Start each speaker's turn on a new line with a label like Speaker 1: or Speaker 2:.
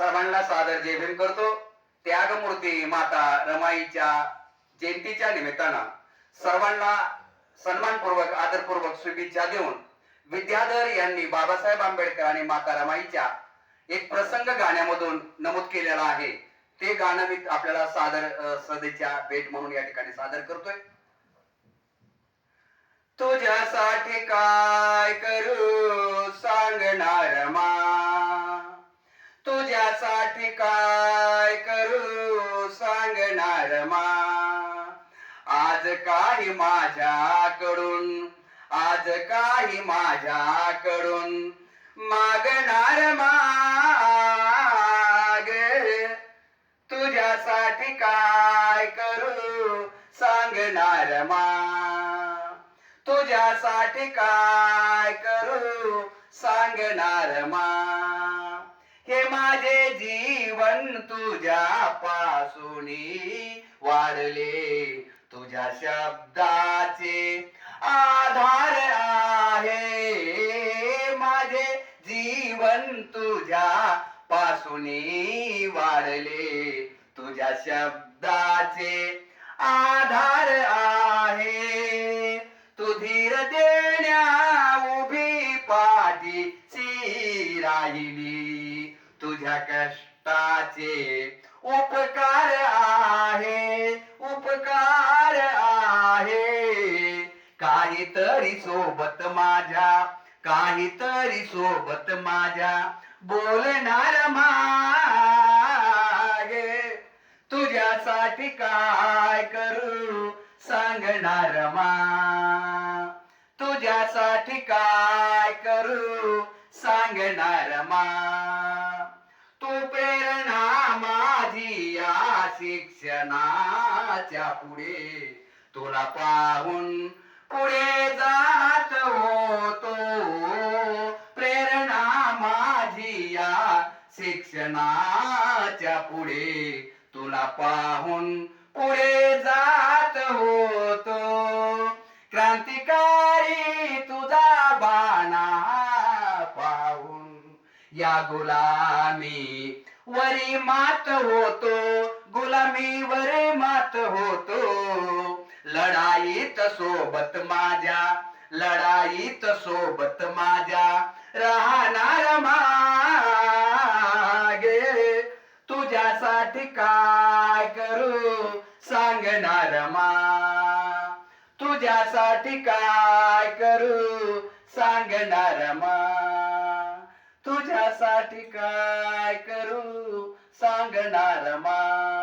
Speaker 1: सर्वांना सादर जय करतो. त्यागमूर्ती माता रमाईच्या जयंतीच्या निमित्तानं सर्वांना सन्मानपूर्वक आदरपूर्वक शुभेच्छा देऊन विद्याधर यांनी बाबासाहेब आंबेडकर आणि माता रमाईच्या एक प्रसंग गाण्यामधून नमूद केलेला आहे. ते गाणं मी आपल्याला सादर सदेच्या भेट म्हणून या ठिकाणी सादर करतोय. तुझ्यासाठी काय करू? तुझ्यासाठी काय करू सांगणार मा. आज काही माझ्याकडून आज काही माझ्याकडून मागणार माग. तुझ्यासाठी काय करू सांगणार मा. तुझ्यासाठी काय करू सांगणार मा. हे माझे जीवन तुझ्या पासूनी वाढले. तुझ्या शब्दाचे आधार आहे. माझे जीवन तुझ्या पासूनी वाढले. तुझ्या शब्दाचे आधार आहे. तू धीर देण्या उभी पाठीशी राहिली. तुझ्या कष्टाचे उपकार आहे उपकार आहे. काहीतरी सोबत माझ्या काहीतरी सोबत माझ्या बोलणार मागे. तुझ्यासाठी काय करू सांगणार मा? तुझ्यासाठी काय करू सांगणार मा? शिक्षणाच्या पुढे तुला पाहून पुढे जात होतो. प्रेरणा माझी या शिक्षणाच्या पुढे तुला पाहून पुढे जात होतो. क्रांतिकारी तुझा बाणा पाहून या गुलामी वरी मात होतो. गुलामीवर मात होतो. लढाईत सोबत माझ्या लढाईत सोबत माझ्या. राहणार मागे तुझ्यासाठी काय करू सांगणार मा? तुझ्यासाठी काय करू सांगणार मा? तुझ्यासाठी काय करू सांगणार मा?